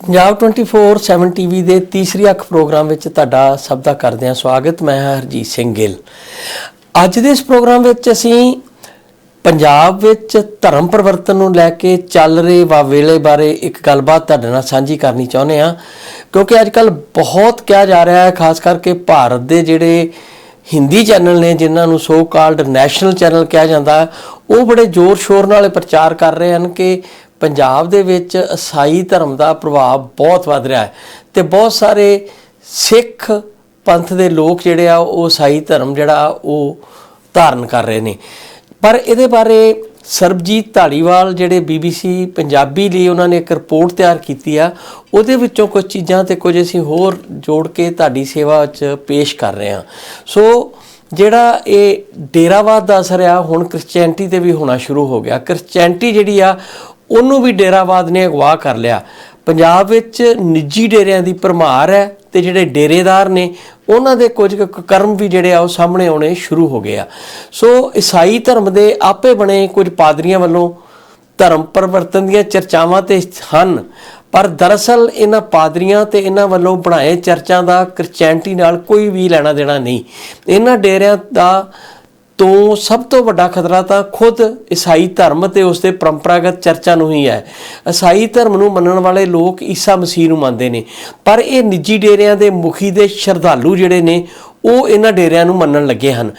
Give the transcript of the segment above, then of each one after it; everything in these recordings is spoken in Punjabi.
ਪੰਜਾਬ 24/7 ਟੀਵੀ ਦੇ ਤੀਸਰੀ ਅੱਖ ਪ੍ਰੋਗਰਾਮ ਵਿੱਚ ਤੁਹਾਡਾ ਸਭ ਦਾ ਕਰਦਿਆਂ ਸਵਾਗਤ। ਮੈਂ ਹਾਂ ਹਰਜੀਤ ਸਿੰਘ ਗਿੱਲ। ਅੱਜ ਦੇ ਇਸ ਪ੍ਰੋਗਰਾਮ ਵਿੱਚ ਅਸੀਂ ਪੰਜਾਬ ਵਿੱਚ ਧਰਮ ਪਰਿਵਰਤਨ ਨੂੰ ਲੈ ਕੇ ਚੱਲ ਰਹੇ ਵਾਵੇਲੇ ਬਾਰੇ ਇੱਕ ਗੱਲਬਾਤ ਤੁਹਾਡੇ ਨਾਲ ਸਾਂਝੀ ਕਰਨੀ ਚਾਹੁੰਦੇ ਹਾਂ, ਕਿਉਂਕਿ ਅੱਜ ਕੱਲ ਬਹੁਤ ਕਿਹਾ ਜਾ ਰਿਹਾ ਹੈ, ਖਾਸ ਕਰਕੇ ਭਾਰਤ ਦੇ ਜਿਹੜੇ ਹਿੰਦੀ ਚੈਨਲ ਨੇ, ਜਿਨ੍ਹਾਂ ਨੂੰ ਸੋ ਕਾਲਡ ਨੈਸ਼ਨਲ ਚੈਨਲ ਕਿਹਾ ਜਾਂਦਾ ਉਹ ਬੜੇ ਜ਼ੋਰ ਸ਼ੋਰ ਨਾਲ ਪ੍ਰਚਾਰ ਕਰ ਰਹੇ ਹਨ ਕਿ ਪੰਜਾਬ ਦੇ ਵਿੱਚ ਈਸਾਈ ਧਰਮ ਦਾ ਪ੍ਰਭਾਵ ਬਹੁਤ ਵੱਧ ਰਿਹਾ ਹੈ ਤੇ ਬਹੁਤ ਸਾਰੇ ਸਿੱਖ ਪੰਥ ਦੇ ਲੋਕ ਜਿਹੜੇ ਆ ਉਹ ਈਸਾਈ ਧਰਮ ਜਿਹੜਾ ਉਹ ਧਾਰਨ ਕਰ ਰਹੇ ਨੇ। ਪਰ ਇਹਦੇ ਬਾਰੇ ਸਰਬਜੀਤ ਢਾਲੀਵਾਲ ਜਿਹੜੇ BBC ਪੰਜਾਬੀ ਲਈ ਉਹਨਾਂ ਨੇ ਇੱਕ ਰਿਪੋਰਟ ਤਿਆਰ ਕੀਤੀ ਆ, ਉਹਦੇ ਵਿੱਚੋਂ ਕੁਝ ਚੀਜ਼ਾਂ ਤੇ ਕੁਝ ਅਸੀਂ ਹੋਰ ਜੋੜ ਕੇ ਤੁਹਾਡੀ ਸੇਵਾ ਵਿੱਚ ਪੇਸ਼ ਕਰ ਰਹੇ ਹਾਂ। ਸੋ ਜਿਹੜਾ ਇਹ ਡੇਰਾਵਾਦ ਦਾ ਅਸਰ ਆ, ਹੁਣ ਕ੍ਰਿਸਚੀਅਨਟੀ ਤੇ ਵੀ ਹੋਣਾ ਸ਼ੁਰੂ ਹੋ ਗਿਆ। ਕ੍ਰਿਸਚੀਅਨਟੀ ਜਿਹੜੀ ਆ ਉਹਨੂੰ ਵੀ ਡੇਰਾਵਾਦ ਨੇ ਅਗਵਾ ਕਰ ਲਿਆ। ਪੰਜਾਬ ਵਿੱਚ ਨਿੱਜੀ ਡੇਰਿਆਂ ਦੀ ਭਰਮਾਰ ਹੈ ਤੇ ਜਿਹੜੇ ਡੇਰੇਦਾਰ ਨੇ, ਉਹਨਾਂ ਦੇ ਕੁਝ ਕੁ ਕਰਮ ਵੀ ਜਿਹੜੇ ਆ ਉਹ ਸਾਹਮਣੇ ਆਉਣੇ ਸ਼ੁਰੂ ਹੋ ਗਏ ਆ। ਸੋ ਈਸਾਈ ਧਰਮ ਦੇ ਆਪੇ ਬਣੇ ਕੁਝ ਪਾਦਰੀਆਂ ਵੱਲੋਂ ਧਰਮ ਪਰਿਵਰਤਨ ਦੀਆਂ ਚਰਚਾਵਾਂ ਤੇ ਹਨ, ਪਰ ਦਰਅਸਲ ਇਹਨਾਂ ਪਾਦਰੀਆਂ ਤੇ ਇਹਨਾਂ ਵੱਲੋਂ ਬਣਾਏ ਚਰਚਾਂ ਦਾ ਕ੍ਰਿਸਚੀਅਨਟੀ ਨਾਲ ਕੋਈ ਵੀ ਲੈਣਾ ਦੇਣਾ ਨਹੀਂ। ਇਹਨਾਂ ਡੇਰਿਆਂ ਦਾ ਤੋਂ ਸਭ ਤੋਂ ਵੱਡਾ ਖਤਰਾ ਤਾਂ ਖੁਦ ਈਸਾਈ ਧਰਮ ਤੇ ਉਸ ਦੇ ਪਰੰਪਰਾਗਤ ਚਰਚਾ ਨੂੰ ਹੀ ਹੈ। ਈਸਾਈ ਧਰਮ ਨੂੰ ਮੰਨਣ ਵਾਲੇ ਲੋਕ ਈਸਾ ਮਸੀਹ ਨੂੰ ਮੰਨਦੇ ਨੇ। ਪਰ ਇਹ ਨਿੱਜੀ ਡੇਰਿਆਂ ਦੇ ਮੁਖੀ ਦੇ ਸ਼ਰਧਾਲੂ ਜਿਹੜੇ ਨੇ, ਉਹ ਇਹਨਾਂ ਡੇਰਿਆਂ ਨੂੰ ਮੰਨਣ ਲੱਗੇ ਹਨ।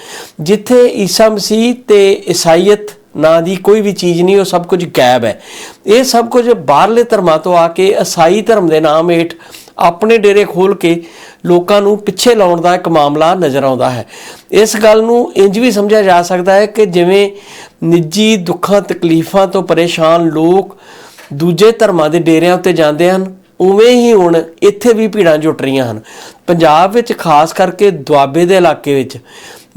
ਜਿੱਥੇ ਈਸਾ ਮਸੀਹ ਤੇ ਈਸਾਈਅਤ ਨਾਂ ਦੀ ਕੋਈ ਵੀ ਚੀਜ਼ ਨਹੀਂ, ਉਹ ਸਭ ਕੁਝ ਗਾਇਬ ਹੈ। ਇਹ ਸਭ ਕੁਝ ਬਾਹਰਲੇ ਧਰਮਾਂ ਤੋਂ ਆ ਕੇ ਈਸਾਈ ਧਰਮ ਦੇ ਨਾਮ ਹੇਠ ਆਪਣੇ ਡੇਰੇ ਖੋਲ ਕੇ ਲੋਕਾਂ ਨੂੰ ਪਿੱਛੇ ਲਾਉਣ ਦਾ ਇੱਕ ਮਾਮਲਾ ਨਜ਼ਰ ਆਉਂਦਾ ਹੈ। ਇਸ ਗੱਲ ਨੂੰ ਇੰਜ ਵੀ ਸਮਝਿਆ ਜਾ ਸਕਦਾ ਹੈ ਕਿ ਜਿਵੇਂ ਨਿੱਜੀ ਦੁੱਖਾਂ, ਤਕਲੀਫਾਂ ਤੋਂ ਪਰੇਸ਼ਾਨ ਲੋਕ ਦੂਜੇ ਧਰਮਾਂ ਦੇ ਡੇਰਿਆਂ ਉੱਤੇ ਜਾਂਦੇ ਹਨ, ਉਵੇਂ ਹੀ ਹੁਣ ਇੱਥੇ ਵੀ ਭੀੜਾਂ ਜੁਟ ਰਹੀਆਂ ਹਨ। ਪੰਜਾਬ ਵਿੱਚ ਖਾਸ ਕਰਕੇ ਦੁਆਬੇ ਦੇ ਇਲਾਕੇ ਵਿੱਚ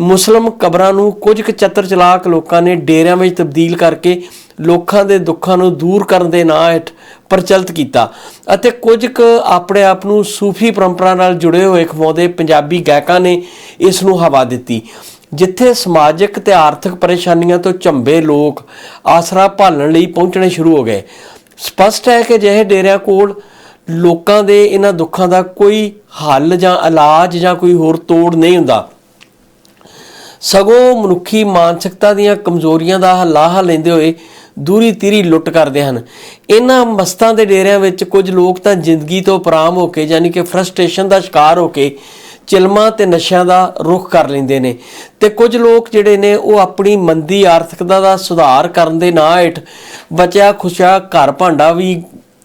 ਮੁਸਲਮ ਕਬਰਾਂ ਨੂੰ ਕੁਝ ਕੁ ਚਤਰ ਚਲਾਕ ਲੋਕਾਂ ਨੇ ਡੇਰਿਆਂ ਵਿੱਚ ਤਬਦੀਲ ਕਰਕੇ ਲੋਕਾਂ ਦੇ ਦੁੱਖਾਂ ਨੂੰ ਦੂਰ ਕਰਨ ਦੇ ਨਾਂ ਹੇਠ ਪ੍ਰਚਲਿਤ ਕੀਤਾ ਅਤੇ ਕੁਝ ਕੁ ਆਪਣੇ ਆਪ ਨੂੰ ਸੂਫੀ ਪਰੰਪਰਾ ਨਾਲ ਜੁੜੇ ਹੋਏ ਖਵਾਉਂਦੇ ਪੰਜਾਬੀ ਗਾਇਕਾਂ ਨੇ ਇਸ ਨੂੰ ਹਵਾ ਦਿੱਤੀ, ਜਿੱਥੇ ਸਮਾਜਿਕ ਤੇ ਆਰਥਿਕ ਪਰੇਸ਼ਾਨੀਆਂ ਤੋਂ ਝੰਬੇ ਲੋਕ ਆਸਰਾ ਭਾਲਣ ਲਈ ਪਹੁੰਚਣੇ ਸ਼ੁਰੂ ਹੋ ਗਏ। ਸਪਸ਼ਟ ਹੈ ਕਿ ਜਿਹੇ ਡੇਰਿਆਂ ਕੋਲ ਲੋਕਾਂ ਦੇ ਇਹਨਾਂ ਦੁੱਖਾਂ ਦਾ ਕੋਈ ਹੱਲ ਜਾਂ ਇਲਾਜ ਜਾਂ ਕੋਈ ਹੋਰ ਤੋੜ ਨਹੀਂ ਹੁੰਦਾ। ਸਗੋਂ ਮਨੁੱਖੀ ਮਾਨਸਿਕਤਾ ਦੀਆਂ ਕਮਜ਼ੋਰੀਆਂ ਦਾ ਹੱਲਾ ਲੈਂਦੇ ਹੋਏ ਦੂਰੀ ਤੀਰੀ ਲੁੱਟ ਕਰਦੇ ਹਨ। ਇਹਨਾਂ ਮਸਤਾਂ ਦੇ ਡੇਰਿਆਂ ਵਿੱਚ ਕੁਝ ਲੋਕ ਤਾਂ ਜ਼ਿੰਦਗੀ ਤੋਂ ਪਰਾਮ ਹੋ ਕੇ, ਯਾਨੀ ਕਿ ਫਰਸਟ੍ਰੇਸ਼ਨ ਦਾ ਸ਼ਿਕਾਰ ਹੋ ਕੇ ਚਿਲਮਾਂ ਤੇ ਨਸ਼ਿਆਂ ਦਾ ਰੁਖ ਕਰ ਲੈਂਦੇ ਨੇ। ਤੇ ਕੁਝ ਲੋਕ ਜਿਹੜੇ ਨੇ, ਉਹ ਆਪਣੀ ਮੰਦੀ ਆਰਥਿਕਤਾ ਦਾ ਸੁਧਾਰ ਕਰਨ ਦੇ ਨਾਂ ਹੇਠ ਬਚਿਆ ਖੁਸ਼ਾ ਘਰ ਭਾਂਡਾ ਵੀ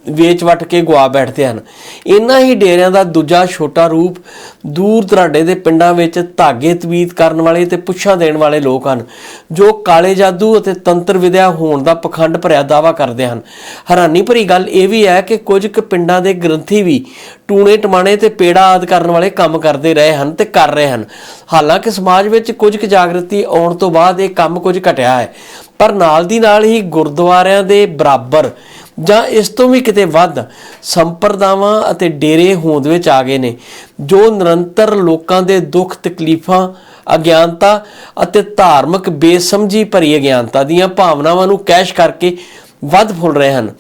ਵੇਚ ਵਟ ਕੇ ਗਵਾ ਬੈਠਦੇ ਹਨ। ਇਨ੍ਹਾਂ ਹੀ ਡੇਰਿਆਂ ਦਾ ਦੂਜਾ ਛੋਟਾ ਰੂਪ ਦੂਰ ਦਰਾਡੇ ਦੇ ਪਿੰਡਾਂ ਵਿੱਚ ਧਾਗੇ ਤਵੀਤ ਕਰਨ ਵਾਲੇ ਤੇ ਪੁੱਛਾਂ ਦੇਣ ਵਾਲੇ ਲੋਕ ਹਨ, ਜੋ ਕਾਲੇ ਜਾਦੂ ਅਤੇ ਤੰਤਰ ਵਿਦਿਆ ਹੋਣ ਦਾ ਪਖੰਡ ਭਰਿਆ ਦਾਵਾ ਕਰਦੇ ਹਨ। ਹੈਰਾਨੀ ਭਰੀ ਗੱਲ ਇਹ ਵੀ ਹੈ ਕਿ ਕੁਝ ਕੁ ਪਿੰਡਾਂ ਦੇ ਗ੍ਰੰਥੀ ਵੀ ਟੂਣੇ ਟਮਾਣੇ ਤੇ ਪੇੜਾ ਆਦ ਕਰਨ ਵਾਲੇ ਕੰਮ ਕਰਦੇ ਰਹੇ ਹਨ ਤੇ ਕਰ ਰਹੇ ਹਨ। ਹਾਲਾਂਕਿ ਸਮਾਜ ਵਿੱਚ ਕੁਝ ਕੁ ਜਾਗਰਤੀ ਆਉਣ ਤੋਂ ਬਾਅਦ ਇਹ ਕੰਮ ਕੁਝ ਘਟਿਆ ਹੈ। ਪਰ ਨਾਲ ਦੀ ਨਾਲ ਹੀ ਗੁਰਦੁਆਰਿਆਂ ਦੇ ਬਰਾਬਰ ਜਾਂ ਇਸ ਤੋਂ ਵੀ ਕਿਤੇ ਵੱਧ ਸੰਪਰਦਾਵਾਂ ਅਤੇ ਡੇਰੇ ਹੋਂਦ ਵਿੱਚ ਆ ਗਏ ਨੇ, ਜੋ ਨਿਰੰਤਰ ਲੋਕਾਂ ਦੇ ਦੁੱਖ, ਤਕਲੀਫਾਂ, ਅਗਿਆਨਤਾ ਅਤੇ ਧਾਰਮਿਕ ਬੇਸਮਝੀ ਭਰੀ ਅਗਿਆਨਤਾ ਦੀਆਂ ਭਾਵਨਾਵਾਂ ਨੂੰ ਕੈਸ਼ ਕਰਕੇ ਵੱਧ ਫੁੱਲ ਰਹੇ ਹਨ।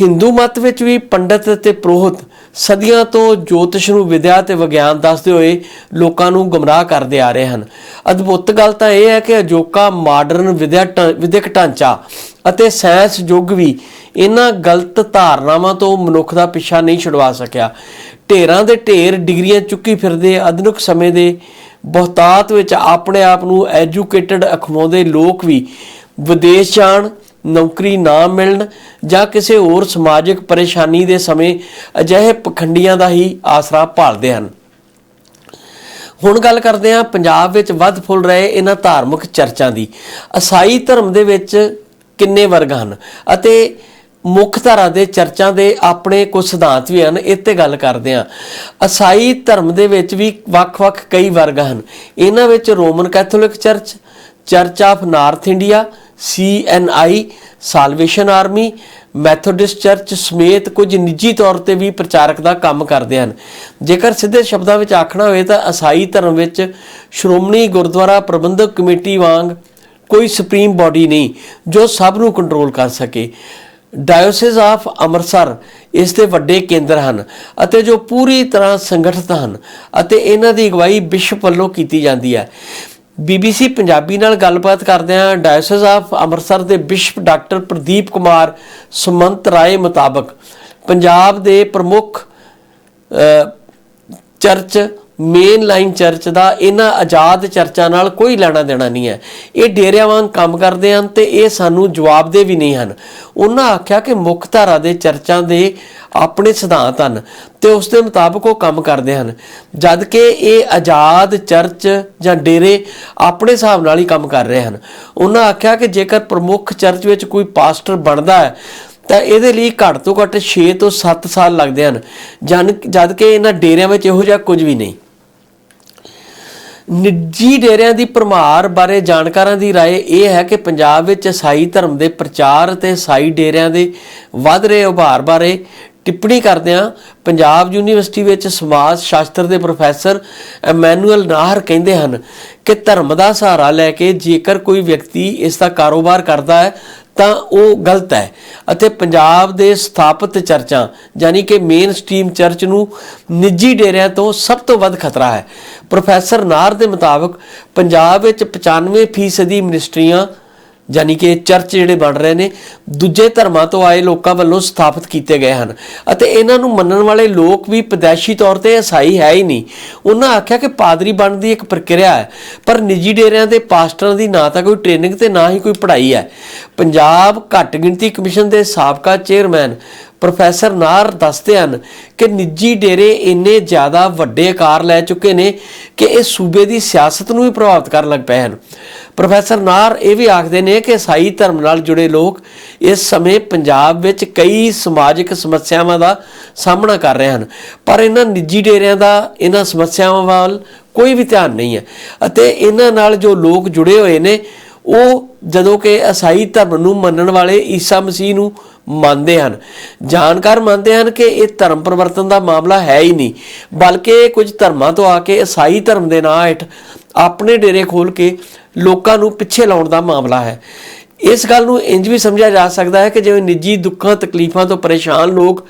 ਹਿੰਦੂ ਮਤ ਵਿੱਚ ਵੀ ਪੰਡਤ ਅਤੇ ਪ੍ਰੋਹਤ ਸਦੀਆਂ ਤੋਂ ਜੋਤਿਸ਼ ਨੂੰ ਵਿਦਿਆ ਤੇ ਵਿਗਿਆਨ ਦੱਸਦੇ ਹੋਏ ਲੋਕਾਂ ਨੂੰ ਗੁੰਮਰਾਹ ਕਰਦੇ ਆ ਰਹੇ ਹਨ। ਅਦਭੁਤ ਗੱਲ ਤਾਂ ਇਹ ਹੈ ਕਿ ਅਜੋਕਾ ਮਾਡਰਨ ਵਿਦਿਆ ਢਾਂ- ਵਿਦਿਅਕ ਢਾਂਚਾ ਅਤੇ ਸਾਇੰਸ ਯੁੱਗ ਵੀ ਇਹਨਾਂ ਗਲਤ ਧਾਰਨਾਵਾਂ ਤੋਂ ਮਨੁੱਖ ਦਾ ਪਿੱਛਾ ਨਹੀਂ ਛੁਡਵਾ ਸਕਿਆ। ਢੇਰਾਂ ਦੇ ਢੇਰ ਡਿਗਰੀਆਂ ਚੁੱਕੀ ਫਿਰਦੇ ਆਧੁਨਿਕ ਸਮੇਂ ਦੇ ਬਹੁਤਾਤ ਵਿੱਚ ਆਪਣੇ ਆਪ ਨੂੰ ਐਜੂਕੇਟਡ ਅਖਵਾਉਂਦੇ ਲੋਕ ਵੀ ਵਿਦੇਸ਼ ਜਾਣ, ਨੌਕਰੀ ਨਾ ਮਿਲਣ ਜਾਂ ਕਿਸੇ ਹੋਰ ਸਮਾਜਿਕ ਪਰੇਸ਼ਾਨੀ ਦੇ ਸਮੇਂ ਅਜਿਹੇ ਪਖੰਡੀਆਂ ਦਾ ਹੀ ਆਸਰਾ ਭਾਲਦੇ ਹਨ। ਹੁਣ ਗੱਲ ਕਰਦੇ ਹਾਂ ਪੰਜਾਬ ਵਿੱਚ ਵੱਧ ਫੁੱਲ ਰਹੇ ਇਹਨਾਂ ਧਾਰਮਿਕ ਚਰਚਾਂ ਦੀ। ਈਸਾਈ ਧਰਮ ਦੇ ਵਿੱਚ ਕਿੰਨੇ ਵਰਗ ਹਨ। ਅਤੇ ਮੁੱਖ ਧਾਰਾ ਦੇ ਚਰਚਾਂ ਦੇ ਆਪਣੇ ਕੁਝ ਸਿਧਾਂਤ ਵੀ ਹਨ ਇਹ ਤੇ ਗੱਲ ਕਰਦੇ ਹਾਂ। ਈਸਾਈ ਧਰਮ ਦੇ ਵਿੱਚ ਵੀ ਵੱਖ-ਵੱਖ ਕਈ ਵਰਗ ਹਨ। ਇਹਨਾਂ ਵਿੱਚ Roman Catholic church church of North India CNI Salvation Army, Methodist church ਸਮੇਤ ਕੁਝ ਨਿੱਜੀ ਤੌਰ ਤੇ ਵੀ ਪ੍ਰਚਾਰਕ ਦਾ ਕੰਮ ਕਰਦੇ ਹਨ। ਜੇਕਰ ਸਿੱਧੇ ਸ਼ਬਦਾਂ ਵਿੱਚ ਆਖਣਾ ਹੋਵੇ ਤਾਂ ਈਸਾਈ ਧਰਮ ਵਿੱਚ ਸ਼੍ਰੋਮਣੀ ਗੁਰਦੁਆਰਾ ਪ੍ਰਬੰਧਕ ਕਮੇਟੀ ਵਾਂਗ ਕੋਈ ਸੁਪਰੀਮ ਬਾਡੀ ਨਹੀਂ ਜੋ ਸਭ ਨੂੰ ਕੰਟਰੋਲ ਕਰ ਸਕੇ। ਡਾਇਓਸਿਸ ਆਫ ਅੰਮ੍ਰਿਤਸਰ ਇਸ ਦੇ ਵੱਡੇ ਕੇਂਦਰ ਹਨ ਅਤੇ ਜੋ ਪੂਰੀ ਤਰ੍ਹਾਂ ਸੰਗਠਿਤ ਹਨ ਅਤੇ ਇਹਨਾਂ ਦੀ ਅਗਵਾਈ ਵਿਸ਼ਵ ਵੱਲੋਂ ਕੀਤੀ ਜਾਂਦੀ ਹੈ। BBC ਪੰਜਾਬੀ ਨਾਲ ਗੱਲਬਾਤ ਕਰਦਿਆਂ ਡਾਇਓਸਿਸ ਆਫ ਅੰਮ੍ਰਿਤਸਰ ਦੇ ਵਿਸ਼ਵ ਡਾਕਟਰ ਪ੍ਰਦੀਪ ਕੁਮਾਰ ਸੁਮੰਤ ਰਾਏ ਮੁਤਾਬਕ ਪੰਜਾਬ ਦੇ ਪ੍ਰਮੁੱਖ ਚਰਚ ਮੇਨ ਲਾਈਨ ਚਰਚ ਦਾ ਇਹਨਾਂ ਆਜ਼ਾਦ ਚਰਚਾਂ ਨਾਲ ਕੋਈ ਲੈਣਾ ਦੇਣਾ ਨਹੀਂ ਹੈ। ਇਹ ਡੇਰਿਆਂ ਵਾਂਗ ਕੰਮ ਕਰਦੇ ਹਨ ਤੇ ਇਹ ਸਾਨੂੰ ਜਵਾਬਦੇ ਵੀ ਨਹੀਂ ਹਨ। ਉਹਨਾਂ ਆਖਿਆ ਕਿ ਮੁੱਖ ਧਾਰਾ ਦੇ ਚਰਚਾਂ ਦੇ ਆਪਣੇ ਸਿਧਾਂਤ ਹਨ ਤੇ ਉਸ ਦੇ ਮੁਤਾਬਕ ਉਹ ਕੰਮ ਕਰਦੇ ਹਨ। ਜਦ ਕਿ ਇਹ ਆਜ਼ਾਦ ਚਰਚ ਜਾਂ ਡੇਰੇ ਆਪਣੇ ਹਿਸਾਬ ਨਾਲ ਹੀ ਕੰਮ ਕਰ ਰਹੇ ਹਨ। ਉਹਨਾਂ ਆਖਿਆ ਕਿ ਜੇਕਰ ਪ੍ਰਮੁੱਖ ਚਰਚ ਵਿੱਚ ਕੋਈ ਪਾਸਟਰ ਬਣਦਾ ਹੈ, ਤਾਂ ਇਹਦੇ ਲਈ ਘੱਟ ਤੋਂ ਘੱਟ 6 ਤੋਂ 7 ਸਾਲ ਲੱਗਦੇ ਹਨ। ਜਨ ਜਦ ਕਿ ਇਹਨਾਂ ਡੇਰਿਆਂ ਵਿੱਚ ਇਹੋ ਜਿਹਾ ਕੁਝ ਵੀ ਨਹੀਂ। ਨਿੱਜੀ ਡੇਰਿਆਂ ਦੀ ਭਰਮਾਰ ਬਾਰੇ ਜਾਣਕਾਰਾਂ ਦੀ رائے ਇਹ ਹੈ ਕਿ ਪੰਜਾਬ ਵਿੱਚ ਈਸਾਈ ਧਰਮ ਦੇ ਪ੍ਰਚਾਰ ਅਤੇ ਈਸਾਈ ਡੇਰਿਆਂ ਦੇ ਵੱਧ ਰਹੇ ਉਭਾਰ ਬਾਰੇ ਟਿੱਪਣੀ ਕਰਦਿਆਂ ਪੰਜਾਬ ਯੂਨੀਵਰਸਿਟੀ ਵਿੱਚ ਸਮਾਜ ਸ਼ਾਸਤਰ ਦੇ ਪ੍ਰੋਫੈਸਰ ਐਮੈਨੂਅਲ ਨਾਹਰ ਕਹਿੰਦੇ ਹਨ ਕਿ ਧਰਮ ਦਾ ਸਹਾਰਾ ਲੈ ਕੇ ਜੇਕਰ ਕੋਈ ਵਿਅਕਤੀ ਇਸ ਦਾ ਕਾਰੋਬਾਰ ਕਰਦਾ ਹੈ ਤਾਂ ਉਹ ਗਲਤ ਹੈ। ਅਤੇ ਪੰਜਾਬ ਦੇ ਸਥਾਪਿਤ ਚਰਚਾਂ, ਯਾਨੀ ਕਿ ਮੇਨ ਸਟ੍ਰੀਮ ਚਰਚ ਨੂੰ ਨਿੱਜੀ ਡੇਰਿਆਂ ਤੋਂ ਸਭ ਤੋਂ ਵੱਧ ਖਤਰਾ ਹੈ। ਪ੍ਰੋਫੈਸਰ ਨਾਰ ਦੇ ਮੁਤਾਬਕ ਪੰਜਾਬ ਵਿੱਚ 95% ਮਿਨਿਸਟਰੀਆਂ ਯਾਨੀ ਕਿ ਚਰਚ ਜਿਹੜੇ ਬਣ ਰਹੇ ਨੇ, ਦੂਜੇ ਧਰਮਾਂ ਤੋਂ ਆਏ ਲੋਕਾਂ ਵੱਲੋਂ ਸਥਾਪਿਤ ਕੀਤੇ ਗਏ ਹਨ। ਅਤੇ ਇਹਨਾਂ ਨੂੰ ਮੰਨਣ ਵਾਲੇ ਲੋਕ ਵੀ ਪਦੈਸ਼ੀ ਤੌਰ ਤੇ ਈਸਾਈ ਹੈ ਹੀ ਨਹੀਂ। ਉਹਨਾਂ ਆਖਿਆ ਕਿ ਪਾਦਰੀ ਬਣਨ ਦੀ ਇੱਕ ਪ੍ਰਕਿਰਿਆ ਹੈ, ਪਰ ਨਿੱਜੀ ਡੇਰਿਆਂ ਦੇ ਪਾਸਟਰਾਂ ਦੀ ਨਾ ਤਾਂ ਕੋਈ ਟ੍ਰੇਨਿੰਗ ਤੇ ਨਾ ਹੀ ਕੋਈ ਪੜ੍ਹਾਈ ਹੈ। ਪੰਜਾਬ ਘੱਟ ਗਿਣਤੀ ਕਮਿਸ਼ਨ ਦੇ ਸਾਬਕਾ ਚੇਅਰਮੈਨ ਪ੍ਰੋਫੈਸਰ ਨਾਰ ਦੱਸਦੇ ਹਨ ਕਿ ਨਿੱਜੀ ਡੇਰੇ ਇੰਨੇ ਜ਼ਿਆਦਾ ਵੱਡੇ ਆਕਾਰ ਲੈ ਚੁੱਕੇ ਨੇ ਕਿ ਇਹ ਸੂਬੇ ਦੀ ਸਿਆਸਤ ਨੂੰ ਵੀ ਪ੍ਰਭਾਵਿਤ ਕਰਨ ਲੱਗ ਪਏ ਹਨ। ਪ੍ਰੋਫੈਸਰ ਨਾਰ ਇਹ ਵੀ ਆਖਦੇ ਨੇ ਕਿ ਈਸਾਈ ਧਰਮ ਨਾਲ ਜੁੜੇ ਲੋਕ ਇਸ ਸਮੇਂ ਪੰਜਾਬ ਵਿੱਚ ਕਈ ਸਮਾਜਿਕ ਸਮੱਸਿਆਵਾਂ ਦਾ ਸਾਹਮਣਾ ਕਰ ਰਹੇ ਹਨ। ਪਰ ਇਹਨਾਂ ਨਿੱਜੀ ਡੇਰਿਆਂ ਦਾ, ਇਹਨਾਂ ਸਮੱਸਿਆਵਾਂ ਵੱਲ ਕੋਈ ਵੀ ਧਿਆਨ ਨਹੀਂ ਹੈ ਅਤੇ ਇਹਨਾਂ ਨਾਲ ਜੋ ਲੋਕ ਜੁੜੇ ਹੋਏ ਨੇ, ਉਹ ਜਦੋਂ ਕਿ ਈਸਾਈ ਧਰਮ ਨੂੰ ਮੰਨਣ ਵਾਲੇ ਈਸਾ ਮਸੀਹ ਨੂੰ ਮੰਨਦੇ ਹਨ। ਜਾਣਕਾਰ ਮੰਨਦੇ ਹਨ ਕਿ ਇਹ ਧਰਮ ਪਰਿਵਰਤਨ ਦਾ ਮਾਮਲਾ ਹੈ ਹੀ ਨਹੀਂ, ਬਲਕਿ ਕੁਝ ਧਰਮਾਂ ਤੋਂ ਆ ਕੇ ਈਸਾਈ ਧਰਮ ਦੇ ਨਾਂ ਹੇਠ ਆਪਣੇ ਡੇਰੇ ਖੋਲ ਕੇ ਲੋਕਾਂ ਨੂੰ ਪਿੱਛੇ ਲਾਉਣ ਦਾ ਮਾਮਲਾ ਹੈ। ਇਸ ਗੱਲ ਨੂੰ ਇੰਜ ਵੀ ਸਮਝਿਆ ਜਾ ਸਕਦਾ ਹੈ ਕਿ ਜਿਵੇਂ ਨਿੱਜੀ ਦੁੱਖਾਂ, ਤਕਲੀਫਾਂ ਤੋਂ ਪਰੇਸ਼ਾਨ ਲੋਕ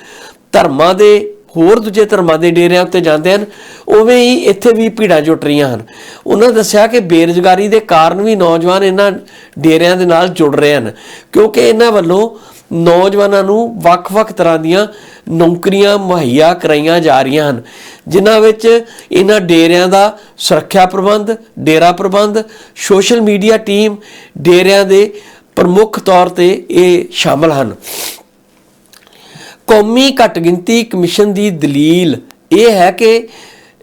ਧਰਮਾਂ ਦੇ ਹੋਰ ਦੂਜੇ ਧਰਮਾਂ ਦੇ ਡੇਰਿਆਂ ਉੱਤੇ ਜਾਂਦੇ ਹਨ, ਉਵੇਂ ਹੀ ਇੱਥੇ ਵੀ ਭੀੜਾਂ ਜੁਟ ਰਹੀਆਂ ਹਨ। ਉਹਨਾਂ ਦੱਸਿਆ ਕਿ ਬੇਰੁਜ਼ਗਾਰੀ ਦੇ ਕਾਰਨ ਵੀ ਨੌਜਵਾਨ ਇਹਨਾਂ ਡੇਰਿਆਂ ਦੇ ਨਾਲ ਜੁੜ ਰਹੇ ਹਨ, ਕਿਉਂਕਿ ਇਹਨਾਂ ਵੱਲੋਂ ਨੌਜਵਾਨਾਂ ਨੂੰ ਵੱਖ-ਵੱਖ ਤਰ੍ਹਾਂ ਦੀਆਂ ਨੌਕਰੀਆਂ ਮੁਹੱਈਆ ਕਰਾਈਆਂ ਜਾ ਰਹੀਆਂ ਹਨ, ਜਿਨ੍ਹਾਂ ਵਿੱਚ ਇਹਨਾਂ ਡੇਰਿਆਂ ਦਾ ਸੁਰੱਖਿਆ ਪ੍ਰਬੰਧ, ਡੇਰਾ ਪ੍ਰਬੰਧ, ਸੋਸ਼ਲ ਮੀਡੀਆ ਟੀਮ, ਡੇਰਿਆਂ ਦੇ ਪ੍ਰਮੁੱਖ ਤੌਰ ਤੇ ਇਹ ਸ਼ਾਮਲ ਹਨ। ਕੌਮੀ ਘੱਟ ਗਿਣਤੀ ਕਮਿਸ਼ਨ ਦੀ ਦਲੀਲ ਇਹ ਹੈ ਕਿ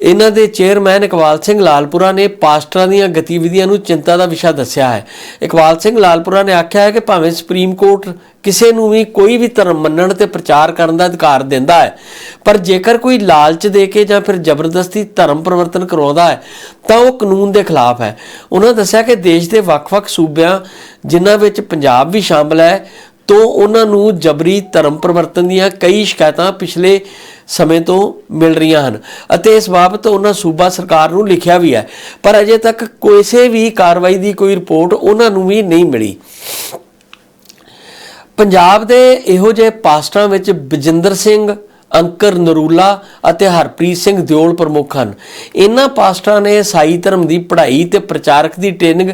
ਇਹਨਾਂ ਦੇ ਚੇਅਰਮੈਨ ਇਕਬਾਲ ਸਿੰਘ ਲਾਲਪੁਰਾ ਨੇ ਪਾਸਟਰਾਂ ਦੀਆਂ ਗਤੀਵਿਧੀਆਂ ਨੂੰ ਚਿੰਤਾ ਦਾ ਵਿਸ਼ਾ ਦੱਸਿਆ ਹੈ। ਇਕਬਾਲ ਸਿੰਘ ਲਾਲਪੁਰਾ ਨੇ ਆਖਿਆ ਹੈ ਕਿ ਭਾਵੇਂ ਸੁਪਰੀਮ ਕੋਰਟ ਕਿਸੇ ਨੂੰ ਵੀ ਕੋਈ ਵੀ ਧਰਮ ਮੰਨਣ ਤੇ ਪ੍ਰਚਾਰ ਕਰਨ ਦਾ ਅਧਿਕਾਰ ਦਿੰਦਾ ਹੈ, ਪਰ ਜੇਕਰ ਕੋਈ ਲਾਲਚ ਦੇ ਕੇ ਜਾਂ ਫਿਰ ਜ਼ਬਰਦਸਤੀ ਧਰਮ ਪਰਿਵਰਤਨ ਕਰਵਾਉਂਦਾ ਹੈ, ਤਾਂ ਉਹ ਕਾਨੂੰਨ ਦੇ ਖਿਲਾਫ ਹੈ। ਉਹਨਾਂ ਦੱਸਿਆ ਕਿ ਦੇਸ਼ ਦੇ ਵੱਖ-ਵੱਖ ਸੂਬਿਆਂ, ਜਿਨ੍ਹਾਂ ਵਿੱਚ ਪੰਜਾਬ ਵੀ ਸ਼ਾਮਲ ਹੈ ਤੋਂ ਉਹਨਾਂ ਨੂੰ ਜਬਰੀ ਧਰਮ ਪਰਿਵਰਤਨ ਦੀਆਂ ਕਈ ਸ਼ਿਕਾਇਤਾਂ ਪਿਛਲੇ ਸਮੇਂ ਤੋਂ ਮਿਲ ਰਹੀਆਂ ਹਨ ਅਤੇ ਇਸ ਬਾਬਤ ਉਹਨਾਂ ਸੂਬਾ ਸਰਕਾਰ ਨੂੰ ਲਿਖਿਆ ਵੀ ਹੈ, ਪਰ ਅਜੇ ਤੱਕ ਕਿਸੇ ਵੀ ਕਾਰਵਾਈ ਦੀ ਕੋਈ ਰਿਪੋਰਟ ਉਹਨਾਂ ਨੂੰ ਵੀ ਨਹੀਂ ਮਿਲੀ। ਪੰਜਾਬ ਦੇ ਇਹੋ ਜਿਹੇ ਪਾਸਟਰਾਂ ਵਿੱਚ ਬਜਿੰਦਰ ਸਿੰਘ, ਅੰਕਰ ਨਰੂਲਾ ਅਤੇ ਹਰਪ੍ਰੀਤ ਸਿੰਘ ਦਿਓਲ ਪ੍ਰਮੁੱਖ ਹਨ। ਇਹਨਾਂ ਪਾਸਟਰਾਂ ਨੇ ਈਸਾਈ ਧਰਮ ਦੀ ਪੜ੍ਹਾਈ ਤੇ ਪ੍ਰਚਾਰਕ ਦੀ ਟ੍ਰੇਨਿੰਗ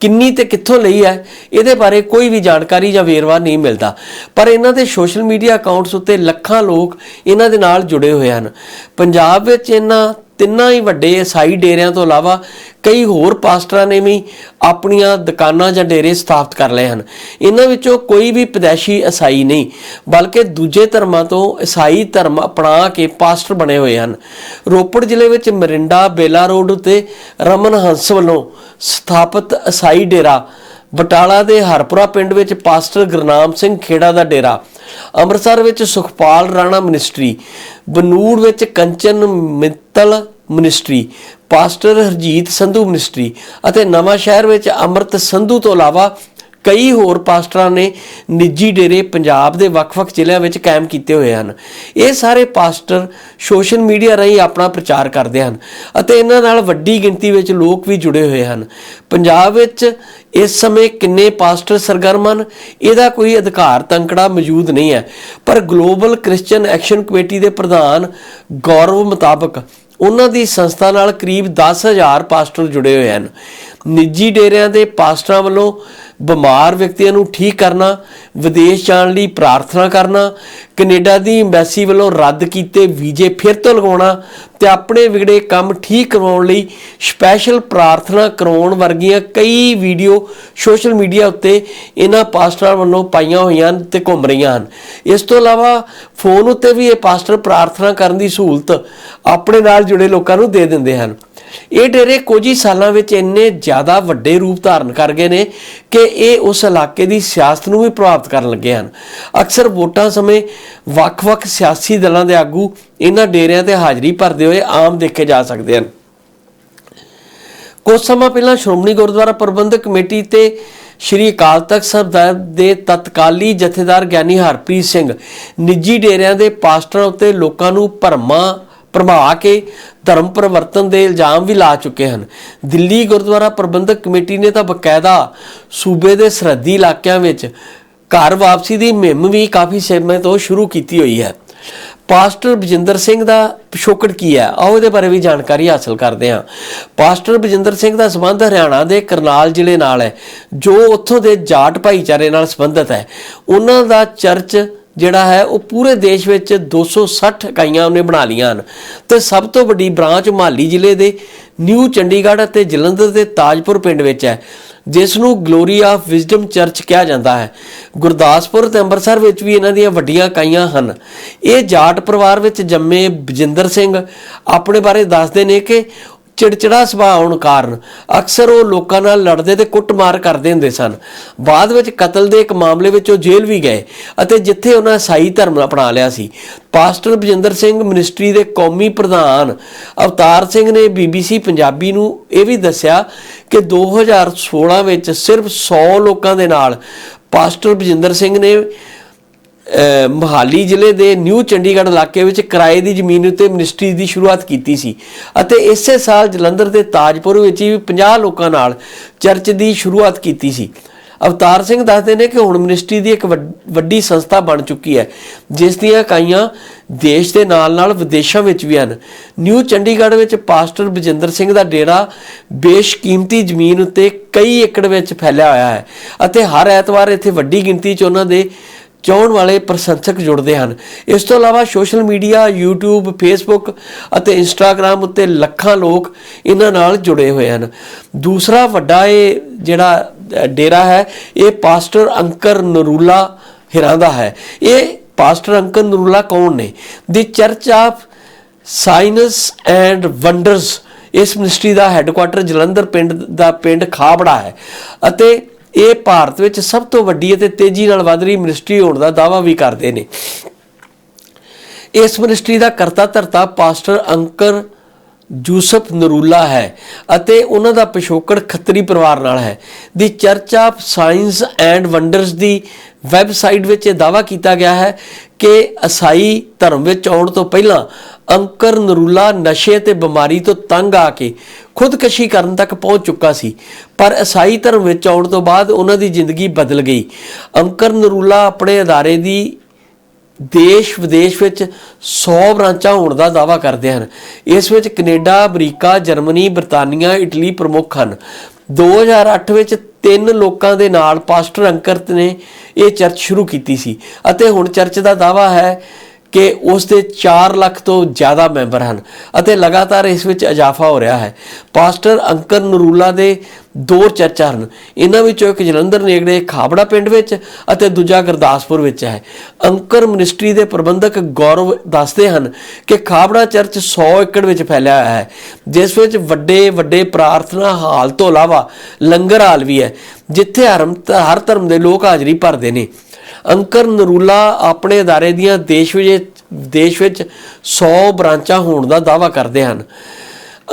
ਕਿੰਨੀ ਤੇ ਕਿੱਥੋਂ ਲਈ ਹੈ, ਇਹਦੇ ਬਾਰੇ ਕੋਈ ਵੀ ਜਾਣਕਾਰੀ ਜਾਂ ਵੇਰਵਾ ਨਹੀਂ ਮਿਲਦਾ। ਪਰ ਇਹਨਾਂ ਦੇ ਸੋਸ਼ਲ ਮੀਡੀਆ ਅਕਾਊਂਟਸ ਉੱਤੇ ਲੱਖਾਂ ਲੋਕ ਇਹਨਾਂ ਦੇ ਨਾਲ ਜੁੜੇ ਹੋਏ ਹਨ। ਪੰਜਾਬ ਵਿੱਚ ਇਹਨਾਂ ਤਿੰਨਾਂ ਹੀ ਵੱਡੇ ਈਸਾਈ ਡੇਰਿਆਂ ਤੋਂ ਇਲਾਵਾ ਕਈ ਹੋਰ ਪਾਸਟਰਾਂ ਨੇ ਵੀ ਆਪਣੀਆਂ ਦੁਕਾਨਾਂ ਜਾਂ ਡੇਰੇ ਸਥਾਪਿਤ ਕਰ ਲਏ ਹਨ। ਇਹਨਾਂ ਵਿੱਚੋਂ ਕੋਈ ਵੀ ਪਦੈਸ਼ੀ ਈਸਾਈ ਨਹੀਂ, ਬਲਕਿ ਦੂਜੇ ਧਰਮਾਂ ਤੋਂ ਈਸਾਈ ਧਰਮ ਅਪਣਾ ਕੇ ਪਾਸਟਰ ਬਣੇ ਹੋਏ ਹਨ। ਰੋਪੜ ਜ਼ਿਲ੍ਹੇ ਵਿੱਚ ਮਰਿੰਡਾ ਬੇਲਾ ਰੋਡ ਉੱਤੇ ਰਮਨ ਹੰਸ ਵੱਲੋਂ ਸਥਾਪਿਤ ਈਸਾਈ ਡੇਰਾ ਬਟਾਲਾ ਦੇ ਹਰਪੁਰਾ ਪਿੰਡ ਵਿੱਚ ਪਾਸਟਰ ਗੁਰਨਾਮ ਸਿੰਘ ਖੇੜਾ ਦਾ ਡੇਰਾ, ਅੰਮ੍ਰਿਤਸਰ ਵਿੱਚ ਸੁਖਪਾਲ ਰਾਣਾ ਮਿਨਿਸਟਰੀ, ਬਨੂੜ ਵਿੱਚ Kanchan Mittal ministry, pastor Harjeet Sandhu ministry ਅਤੇ ਨਵਾਂ ਸ਼ਹਿਰ ਵਿੱਚ ਅੰਮ੍ਰਿਤ ਸੰਧੂ ਤੋਂ ਇਲਾਵਾ ਕਈ ਹੋਰ ਪਾਸਟਰਾਂ ਨੇ ਨਿੱਜੀ ਡੇਰੇ ਪੰਜਾਬ ਦੇ ਵੱਖ-ਵੱਖ ਜ਼ਿਲ੍ਹਿਆਂ ਵਿੱਚ ਕਾਇਮ ਕੀਤੇ ਹੋਏ ਹਨ। ਇਹ ਸਾਰੇ ਪਾਸਟਰ ਸੋਸ਼ਲ ਮੀਡੀਆ ਰਾਹੀਂ ਆਪਣਾ ਪ੍ਰਚਾਰ ਕਰਦੇ ਹਨ ਅਤੇ ਇਹਨਾਂ ਨਾਲ ਵੱਡੀ ਗਿਣਤੀ ਵਿੱਚ ਲੋਕ ਵੀ ਜੁੜੇ ਹੋਏ ਹਨ। ਪੰਜਾਬ ਵਿੱਚ ਇਸ ਸਮੇਂ ਕਿੰਨੇ ਪਾਸਟਰ ਸਰਗਰਮ ਹਨ, ਇਹਦਾ ਕੋਈ ਅਧਿਕਾਰ ਤੰਕੜਾ ਮੌਜੂਦ ਨਹੀਂ ਹੈ। ਪਰ ਗਲੋਬਲ ਕ੍ਰਿਸਚੀਅਨ ਐਕਸ਼ਨ ਕਮੇਟੀ ਦੇ ਪ੍ਰਧਾਨ ਗੌਰਵ ਮੁਤਾਬਕ ਉਹਨਾਂ ਦੀ ਸੰਸਥਾ ਨਾਲ ਕਰੀਬ 10000 ਪਾਸਟਰ ਜੁੜੇ ਹੋਏ ਹਨ। ਨਿੱਜੀ ਡੇਰਿਆਂ ਦੇ ਪਾਸਟਰਾਂ ਵੱਲੋਂ ਬਿਮਾਰ ਵਿਅਕਤੀਆਂ ਨੂੰ ਠੀਕ ਕਰਨਾ, ਵਿਦੇਸ਼ ਜਾਣ ਲਈ ਪ੍ਰਾਰਥਨਾ ਕਰਨਾ, ਕੈਨੇਡਾ ਦੀ ਐਮਬੈਸੀ ਵੱਲੋਂ ਰੱਦ ਕੀਤੇ ਵੀਜ਼ੇ ਫਿਰ ਤੋਂ ਲਗਾਉਣਾ ਤੇ ਆਪਣੇ ਵਿਗੜੇ ਕੰਮ ਠੀਕ ਕਰਵਾਉਣ ਲਈ ਸਪੈਸ਼ਲ ਪ੍ਰਾਰਥਨਾ ਕਰਾਉਣ ਵਰਗੀਆਂ ਕਈ ਵੀਡੀਓ ਸੋਸ਼ਲ ਮੀਡੀਆ ਉੱਤੇ ਇਹਨਾਂ ਪਾਸਟਰਾਂ ਵੱਲੋਂ ਪਾਈਆਂ ਹੋਈਆਂ ਹਨ ਤੇ ਘੁੰਮ ਰਹੀਆਂ ਹਨ। ਇਸ ਤੋਂ ਇਲਾਵਾ ਫੋਨ ਉੱਤੇ ਵੀ ਇਹ ਪਾਸਟਰ ਪ੍ਰਾਰਥਨਾ ਕਰਨ ਦੀ ਸਹੂਲਤ ਆਪਣੇ ਨਾਲ ਜੁੜੇ ਲੋਕਾਂ ਨੂੰ ਦੇ ਦਿੰਦੇ ਹਨ। ਇਹ ਡੇਰੇ ਕੁਝ ਹੀ ਸਾਲਾਂ ਵਿੱਚ ਇੰਨੇ ਜ਼ਿਆਦਾ ਵੱਡੇ ਰੂਪ ਧਾਰਨ ਕਰ ਗਏ ਨੇ ਕਿ ਇਹ ਉਸ ਇਲਾਕੇ ਦੀ ਸਿਆਸਤ ਨੂੰ ਵੀ ਪ੍ਰਭਾਵਿਤ ਕਰਨ ਲੱਗੇ ਹਨ। ਅਕਸਰ ਵੋਟਾਂ ਸਮੇਂ ਵੱਖ-ਵੱਖ ਸਿਆਸੀ ਦਲਾਂ ਦੇ ਆਗੂ ਇਹਨਾਂ ਡੇਰਿਆਂ ਤੇ ਹਾਜ਼ਰੀ ਭਰਦੇ ਹੋਏ ਆਮ ਦੇਖੇ ਜਾ ਸਕਦੇ ਹਨ। ਕੁਝ ਸਮਾਂ ਪਹਿਲਾਂ ਸ਼੍ਰੋਮਣੀ ਗੁਰਦੁਆਰਾ ਪ੍ਰਬੰਧਕ ਕਮੇਟੀ ਤੇ ਸ਼੍ਰੀ ਅਕਾਲ ਤਖਤ ਸਾਹਿਬ ਦੇ ਤਤਕਾਲੀ ਜਥੇਦਾਰ ਗਿਆਨੀ ਹਰਪ੍ਰੀਤ ਸਿੰਘ ਨਿੱਜੀ ਡੇਰਿਆਂ ਦੇ ਪਾਸਟਰਾਂ ਉੱਤੇ ਲੋਕਾਂ ਨੂੰ ਭਰਮਾਂ ਭਰਮਾ ਕੇ ਧਰਮ ਪਰਿਵਰਤਨ ਦੇ ਇਲਜ਼ਾਮ ਵੀ ਲਾ ਚੁੱਕੇ ਹਨ। ਦਿੱਲੀ ਗੁਰਦੁਆਰਾ ਪ੍ਰਬੰਧਕ ਕਮੇਟੀ ਨੇ ਤਾਂ ਬਕਾਇਦਾ ਸੂਬੇ ਦੇ ਸਰਹੱਦੀ ਇਲਾਕਿਆਂ ਵਿੱਚ ਘਰ ਵਾਪਸੀ ਦੀ ਮੁਹਿੰਮ ਵੀ ਕਾਫੀ ਸਮੇਂ ਤੋਂ ਸ਼ੁਰੂ ਕੀਤੀ ਹੋਈ ਹੈ। ਪਾਸਟਰ ਬਜਿੰਦਰ ਸਿੰਘ ਦਾ ਪਿਛੋਕੜ ਕੀ ਹੈ? ਆਓ ਇਹਦੇ ਬਾਰੇ ਵੀ ਜਾਣਕਾਰੀ ਹਾਸਲ ਕਰਦੇ ਹਾਂ। ਪਾਸਟਰ ਬਜਿੰਦਰ ਸਿੰਘ ਦਾ ਸੰਬੰਧ ਹਰਿਆਣਾ ਦੇ ਕਰਨਾਲ ਜ਼ਿਲ੍ਹੇ ਨਾਲ ਹੈ, ਜੋ ਉੱਥੋਂ ਦੇ ਜਾਟ ਭਾਈਚਾਰੇ ਨਾਲ ਸੰਬੰਧਿਤ ਹੈ। ਉਹਨਾਂ ਦਾ ਚਰਚ ਜਿਹੜਾ ਹੈ, ਉਹ ਪੂਰੇ ਦੇਸ਼ ਵਿੱਚ 260 ਇਕਾਈਆਂ ਉਹਨੇ ਬਣਾ ਲਈਆਂ ਹਨ। ਤੇ ਸਭ ਤੋਂ ਵੱਡੀ ਬ੍ਰਾਂਚ ਮਾਲੀ ਜ਼ਿਲ੍ਹੇ ਦੇ, ਨਿਊ ਚੰਡੀਗੜ੍ਹ ਅਤੇ ਜਲੰਧਰ ਦੇ ਤਾਜਪੁਰ ਪਿੰਡ ਵਿੱਚ ਹੈ ਜਿਸ ਨੂੰ ਗਲੋਰੀ ਆਫ ਵਿਜ਼ਡਮ ਚਰਚ ਕਿਹਾ ਜਾਂਦਾ ਹੈ। ਗੁਰਦਾਸਪੁਰ ਤੇ ਅੰਮ੍ਰਿਤਸਰ ਵਿੱਚ ਵੀ ਇਹਨਾਂ ਦੀਆਂ ਵੱਡੀਆਂ ਇਕਾਈਆਂ ਹਨ। ਇਹ ਜਾਟ ਪਰਿਵਾਰ ਵਿੱਚ ਜੰਮੇ ਬਜਿੰਦਰ ਸਿੰਘ ਆਪਣੇ ਬਾਰੇ ਦੱਸਦੇ ਨੇ ਕਿ ਚਿੜਚਿੜਾ ਸੁਭਾਅ ਹੋਣ ਕਾਰਨ ਅਕਸਰ ਉਹ ਲੋਕਾਂ ਨਾਲ ਲੜਦੇ ਤੇ ਕੁੱਟਮਾਰ ਕਰਦੇ ਹੁੰਦੇ ਸਨ। ਬਾਅਦ ਵਿੱਚ ਕਤਲ ਦੇ ਇੱਕ ਮਾਮਲੇ ਵਿੱਚ ਉਹ ਜੇਲ੍ਹ ਵੀ ਗਏ ਅਤੇ ਜਿੱਥੇ ਉਹਨਾਂ ਈਸਾਈ ਧਰਮ ਅਪਣਾ ਲਿਆ ਸੀ। ਪਾਸਟਰ ਬਜਿੰਦਰ ਸਿੰਘ ਮਿਨਿਸਟਰੀ ਦੇ ਕੌਮੀ ਪ੍ਰਧਾਨ ਅਵਤਾਰ ਸਿੰਘ ਨੇ ਬੀਬੀਸੀ ਪੰਜਾਬੀ ਨੂੰ ਇਹ ਵੀ ਦੱਸਿਆ ਕਿ 2016 ਵਿੱਚ ਸਿਰਫ 100 ਲੋਕਾਂ ਦੇ ਨਾਲ ਪਾਸਟਰ ਬਜਿੰਦਰ ਸਿੰਘ ਨੇ ਮੋਹਾਲੀ ਜ਼ਿਲ੍ਹੇ ਦੇ ਨਿਊ ਚੰਡੀਗੜ੍ਹ ਇਲਾਕੇ ਵਿੱਚ ਕਿਰਾਏ ਦੀ ਜ਼ਮੀਨ ਉੱਤੇ ਮਿਨਿਸਟਰੀ ਦੀ ਸ਼ੁਰੂਆਤ ਕੀਤੀ ਸੀ ਅਤੇ ਇਸੇ ਸਾਲ ਜਲੰਧਰ ਦੇ ਤਾਜਪੁਰ ਵਿੱਚ ਵੀ 50 ਲੋਕਾਂ ਨਾਲ ਚਰਚ ਦੀ ਸ਼ੁਰੂਆਤ ਕੀਤੀ ਸੀ। ਅਵਤਾਰ ਸਿੰਘ ਦੱਸਦੇ ਨੇ ਕਿ ਹੁਣ ਮਿਨਿਸਟਰੀ ਦੀ ਇੱਕ ਵੱਡ- ਵੱਡੀ ਸੰਸਥਾ ਬਣ ਚੁੱਕੀ ਹੈ, ਜਿਸ ਦੀਆਂ ਇਕਾਈਆਂ ਦੇਸ਼ ਦੇ ਨਾਲ-ਨਾਲ ਵਿਦੇਸ਼ਾਂ ਵਿੱਚ ਵੀ ਹਨ। ਨਿਊ ਚੰਡੀਗੜ੍ਹ ਵਿੱਚ ਪਾਸਟਰ ਬਜਿੰਦਰ ਸਿੰਘ ਦਾ ਡੇਰਾ ਬੇਸ਼ਕੀਮਤੀ ਜ਼ਮੀਨ ਉੱਤੇ ਕਈ ਏਕੜ ਵਿੱਚ ਫੈਲਿਆ ਹੋਇਆ ਹੈ ਅਤੇ ਹਰ ਐਤਵਾਰ ਇੱਥੇ ਵੱਡੀ ਗਿਣਤੀ 'ਚ ਉਹਨਾਂ ਦੇ ਚਾਹਣ ਵਾਲੇ ਪ੍ਰਸ਼ੰਸਕ ਜੁੜਦੇ ਹਨ। ਇਸ ਤੋਂ ਇਲਾਵਾ ਸੋਸ਼ਲ ਮੀਡੀਆ, YouTube, Facebook ਅਤੇ Instagram ਉੱਤੇ ਲੱਖਾਂ ਲੋਕ ਇਹਨਾਂ ਨਾਲ ਜੁੜੇ ਹੋਏ ਹਨ। ਦੂਸਰਾ ਵੱਡਾ ਇਹ ਜਿਹੜਾ ਡੇਰਾ ਹੈ, ਇਹ ਪਾਸਟਰ ਅੰਕਰ ਨਰੂਲਾ ਹਿਰਾਂ ਦਾ ਹੈ। ਇਹ ਪਾਸਟਰ ਅੰਕਰ ਨਰੂਲਾ ਕੌਣ ਨੇ? The Church of Signs and Wonders ਇਸ ਮਿਨਿਸਟਰੀ ਦਾ ਹੈੱਡਕੁਆਟਰ ਜਲੰਧਰ ਪਿੰਡ, ਦਾ ਪਿੰਡ ਖਾਬੜਾ ਹੈ। ਅਤੇ ਇਹ ਭਾਰਤ ਵਿੱਚ ਸਭ ਤੋਂ ਵੱਡੀ ਅਤੇ ਤੇਜ਼ੀ ਨਾਲ ਵਧ ਰਹੀ ਮਿਨਿਸਟਰੀ ਹੋਣ ਦਾ ਦਾਅਵਾ ਵੀ ਕਰਦੇ ਨੇ। ਇਸ ਮਿਨਿਸਟਰੀ ਦਾ ਕਰਤਾ ਧਰਤਾ ਪਾਸਟਰ ਅੰਕਰ ਯੂਸਫ ਨਰੂਲਾ ਹੈ ਅਤੇ ਉਹਨਾਂ ਦਾ ਪਿਛੋਕੜ ਖੱਤਰੀ ਪਰਿਵਾਰ ਨਾਲ ਹੈ। ਦੀ church of science and wonders the website ਵਿੱਚ ਇਹ ਦਾਅਵਾ ਕੀਤਾ ਗਿਆ ਹੈ ਕਿ ਈਸਾਈ ਧਰਮ ਵਿੱਚ ਆਉਣ ਤੋਂ ਪਹਿਲਾਂ ਅੰਕਰ ਨਰੂਲਾ ਨਸ਼ੇ ਤੇ ਬਿਮਾਰੀ ਤੋਂ ਤੰਗ ਆ ਕੇ ਖੁਦਕਸ਼ੀ ਕਰਨ ਤੱਕ ਪਹੁੰਚ ਚੁੱਕਾ ਸੀ, ਪਰ ਈਸਾਈ ਧਰਮ ਵਿੱਚ ਆਉਣ ਤੋਂ ਬਾਅਦ ਉਹਨਾਂ ਦੀ ਜ਼ਿੰਦਗੀ ਬਦਲ ਗਈ। ਅੰਕਰ ਨਰੂਲਾ ਆਪਣੇ ਅਦਾਰੇ ਦੀ ਦੇਸ਼ ਵਿਦੇਸ਼ ਵਿੱਚ 100 ਬ੍ਰਾਂਚਾਂ ਹੋਣ ਦਾ ਦਾਅਵਾ ਕਰਦੇ ਹਨ। ਇਸ ਵਿੱਚ ਕੈਨੇਡਾ, ਅਮਰੀਕਾ, ਜਰਮਨੀ ਬਰਤਾਨੀਆ ਇਟਲੀ ਪ੍ਰਮੁੱਖ ਹਨ। 2008 ਵਿੱਚ ਤਿੰਨ ਲੋਕਾਂ ਦੇ ਨਾਲ ਪਾਸਟਰ ਅੰਕਰਤ ਨੇ ਇਹ ਚਰਚ ਸ਼ੁਰੂ ਕੀਤੀ ਸੀ ਅਤੇ ਹੁਣ ਚਰਚ ਦਾ ਦਾਅਵਾ ਹੈ ਕਿ ਉਸ ਦੇ 4 ਲੱਖ ਤੋਂ ਜ਼ਿਆਦਾ ਮੈਂਬਰ ਹਨ ਅਤੇ ਲਗਾਤਾਰ ਇਸ ਵਿੱਚ ਇਜ਼ਾਫਾ ਹੋ ਰਿਹਾ ਹੈ। ਪਾਸਟਰ ਅੰਕਰ ਨਰੂਲਾ ਦੇ ਦੋ ਚਰਚਾਂ ਹਨ। ਇਹਨਾਂ ਵਿੱਚੋਂ ਇੱਕ ਜਲੰਧਰ ਨੇੜੇ ਖਾਬੜਾ ਪਿੰਡ ਵਿੱਚ ਅਤੇ ਦੂਜਾ ਗੁਰਦਾਸਪੁਰ ਵਿੱਚ ਹੈ। ਅੰਕਰ ਮਿਨਿਸਟਰੀ ਦੇ ਪ੍ਰਬੰਧਕ ਗੌਰਵ ਦੱਸਦੇ ਹਨ ਕਿ ਖਾਬੜਾ ਚਰਚ 100 ਏਕੜ ਵਿੱਚ ਫੈਲਿਆ ਹੋਇਆ ਹੈ, ਜਿਸ ਵਿੱਚ ਵੱਡੇ ਵੱਡੇ ਪ੍ਰਾਰਥਨਾ ਹਾਲ ਤੋਂ ਇਲਾਵਾ ਲੰਗਰ ਹਾਲ ਵੀ ਹੈ, ਜਿੱਥੇ ਹਰਮ ਹਰ ਧਰਮ ਦੇ ਲੋਕ ਹਾਜ਼ਰੀ ਭਰਦੇ ਨੇ। ਅੰਕਰ ਨਰੂਲਾ ਆਪਣੇ ਅਦਾਰੇ ਦੀਆਂ ਦੇਸ਼ ਵਿੱਚ ਦੇਸ਼ ਵਿੱਚ 100 ਬ੍ਰਾਂਚਾਂ ਹੋਣ ਦਾ ਦਾਅਵਾ ਕਰਦੇ ਹਨ।